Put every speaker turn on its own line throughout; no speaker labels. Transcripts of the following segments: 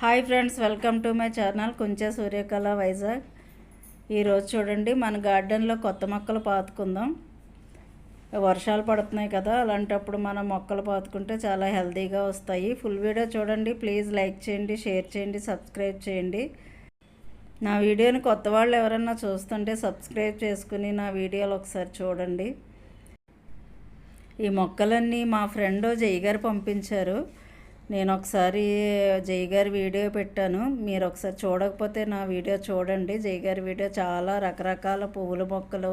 Hi friends welcome to my channel Kunche Suryakala Vizag. ఈరోజు చూడండి మన గార్డెన్లో కొత్త మొక్కలు పాతుకుందాం. వర్షాలు పడుతున్నాయి కదా అలాంటప్పుడు మనం మొక్కలు పాతుకుంటే చాలా హెల్తీగా వస్తాయి. ఫుల్ వీడియో చూడండి ప్లీజ్ లైక్ చేయండి షేర్ చేయండి సబ్స్క్రైబ్ చేయండి. నా వీడియోని కొత్త వాళ్ళు ఎవరన్నా చూస్తుంటే సబ్స్క్రైబ్ చేసుకుని నా వీడియోలు ఒకసారి చూడండి. ఈ మొక్కలన్నీ మా ఫ్రెండ్ జై గారు పంపించారు. నేను ఒకసారి జై గారి వీడియో పెట్టాను. మీరు ఒకసారి చూడకపోతే నా వీడియో చూడండి. జై గారి వీడియో చాలా రకరకాల పువ్వుల మొక్కలు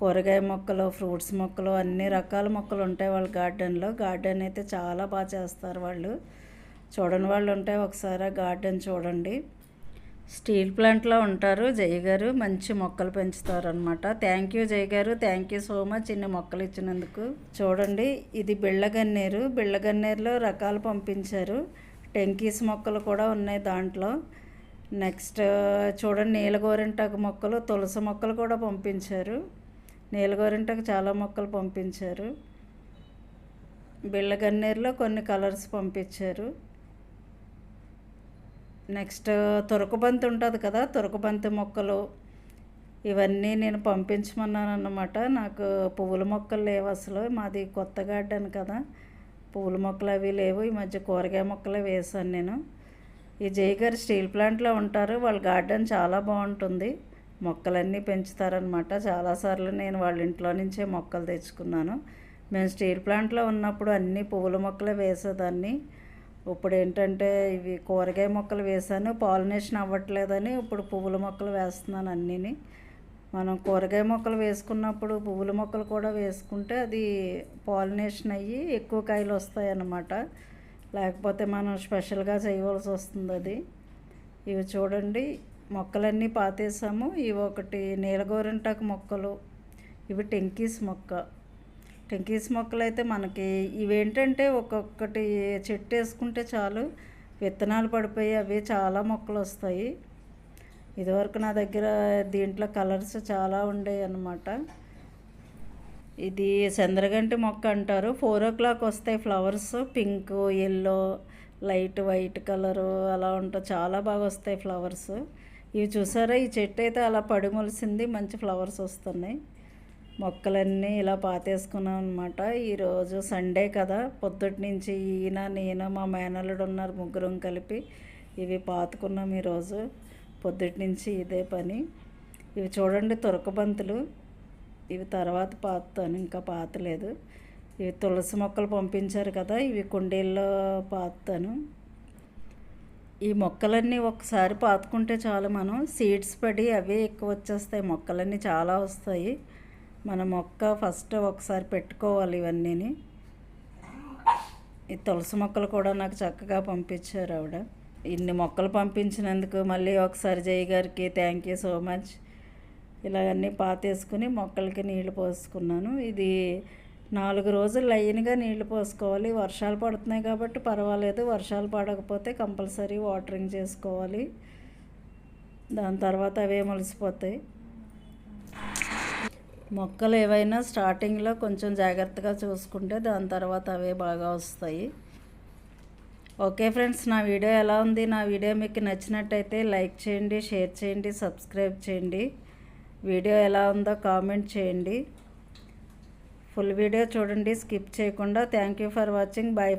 కూరగాయ మొక్కలు ఫ్రూట్స్ మొక్కలు అన్ని రకాల మొక్కలు ఉంటాయి వాళ్ళ గార్డెన్లో. గార్డెన్ అయితే చాలా బాగా చేస్తారు వాళ్ళు. చూడని వాళ్ళు ఉంటే ఒకసారి గార్డెన్ చూడండి. స్టీల్ ప్లాంట్లో ఉంటారు. జయ గారు మంచి మొక్కలు పెంచుతారు అనమాట థ్యాంక్ యూ జయ గారు థ్యాంక్ యూ సో మచ్ ఇన్ని మొక్కలు ఇచ్చినందుకు. చూడండి ఇది బిళ్ళగన్నేరు. బిళ్ళగన్నేరులో రకాలు పంపించారు. టెంకీస్ మొక్కలు కూడా ఉన్నాయి దాంట్లో. నెక్స్ట్ చూడండి నీలగోరింటాకు మొక్కలు తులసి మొక్కలు కూడా పంపించారు. నీలగోరింటాకు చాలా మొక్కలు పంపించారు. బిళ్ళగన్నేరులో కొన్ని కలర్స్ పంపించారు. నెక్స్ట్ తురకబంతి ఉంటుంది కదా తురకబంతి మొక్కలు ఇవన్నీ నేను పంపించమన్నాను అన్నమాట నాకు పువ్వుల మొక్కలు లేవు అసలు. మాది కొత్త గార్డెన్ కదా. పువ్వుల మొక్కలు అవి లేవు. ఈ మధ్య కూరగాయ మొక్కలు వేసాను నేను. ఈ జయ్ గారు స్టీల్ ప్లాంట్లో ఉంటారు. వాళ్ళ గార్డెన్ చాలా బాగుంటుంది. మొక్కలన్నీ పెంచుతారనమాట చాలాసార్లు నేను వాళ్ళ ఇంట్లో నుంచే మొక్కలు తెచ్చుకున్నాను. మేము స్టీల్ ప్లాంట్లో ఉన్నప్పుడు అన్ని పువ్వుల మొక్కలే వేసేదాన్ని. ఇప్పుడు ఏంటంటే ఇవి కూరగాయ మొక్కలు వేసాను పాలినేషన్ అవ్వట్లేదని ఇప్పుడు పువ్వుల మొక్కలు వేస్తున్నాను అన్నీని. మనం కూరగాయ మొక్కలు వేసుకున్నప్పుడు పువ్వుల మొక్కలు కూడా వేసుకుంటే అది పాలినేషన్ అయ్యి ఎక్కువ కాయలు వస్తాయి అన్నమాట లేకపోతే మనం స్పెషల్గా చేయవలసి వస్తుంది అది. ఇవి చూడండి మొక్కలన్నీ పాతేసాము. ఇవి ఒకటి నీలగోరింటాకు మొక్కలు ఇవి టెంకీస్ మొక్క. టెంకీస్ మొక్కలు అయితే మనకి ఇవేంటంటే ఒక్కొక్కటి చెట్టు వేసుకుంటే చాలు విత్తనాలు పడిపోయి అవి చాలా మొక్కలు వస్తాయి ఇదివరకు నా దగ్గర దీంట్లో కలర్స్ చాలా ఉండేవి అన్నమాట ఇది చంద్రగంటి మొక్క అంటారు. ఫోర్ ఓ క్లాక్ వస్తాయి flowers. Pink yellow light white colour అలా ఉంటాయి చాలా బాగా వస్తాయి ఫ్లవర్స్. ఇవి చూసారా? ఈ చెట్టు అయితే అలా పడి మొలిసింది మంచి ఫ్లవర్స్ వస్తున్నాయి. మొక్కలన్నీ ఇలా పాతేసుకున్నాం అనమాట ఈరోజు సండే కదా. పొద్దుటి నుంచి ఈయన నేను మా మేనల్లుడు ఉన్నారు ముగ్గురం కలిపి ఇవి పాతుకున్నాం ఈరోజు పొద్దుటి నుంచి ఇదే పని. ఇవి చూడండి తురకబంతులు. ఇవి తర్వాత పాతాను ఇంకా పాతలేదు. ఇవి తులసి మొక్కలు పంపించారు కదా ఇవి కుండీల్లో పాతాను ఈ మొక్కలన్నీ ఒకసారి పాతుకుంటే చాలు మనం. సీడ్స్ పడి అవే ఎక్కువ వచ్చేస్తాయి. మొక్కలన్నీ చాలా వస్తాయి. మన మొక్క ఫస్ట్ ఒకసారి పెట్టుకోవాలి ఇవన్నీని. ఈ తులసి మొక్కలు కూడా నాకు చక్కగా పంపించారు ఆవిడ. ఇన్ని మొక్కలు పంపించినందుకు మళ్ళీ ఒకసారి జయ గారికి థ్యాంక్ యూ సో మచ్ ఇలాగన్నీ పాతేసుకుని మొక్కలకి నీళ్ళు పోసుకున్నాను. ఇది నాలుగు రోజులు లైన్గా నీళ్ళు పోసుకోవాలి. వర్షాలు పడుతున్నాయి కాబట్టి పర్వాలేదు. వర్షాలు పడకపోతే కంపల్సరీ వాటరింగ్ చేసుకోవాలి. దాని తర్వాత అవే మొలిసిపోతాయి. మొక్కలు ఏవైనా స్టార్టింగ్లో కొంచెం జాగ్రత్తగా చూసుకుంటే దాని తర్వాత అవే బాగా వస్తాయి. ఓకే ఫ్రెండ్స్ నా వీడియో ఎలా ఉంది? నా వీడియో మీకు నచ్చినట్టయితే లైక్ చేయండి షేర్ చేయండి సబ్స్క్రైబ్ చేయండి. వీడియో ఎలా ఉందో కామెంట్ చేయండి. ఫుల్ వీడియో చూడండి స్కిప్ చేయకుండా. Thank you for watching. Bye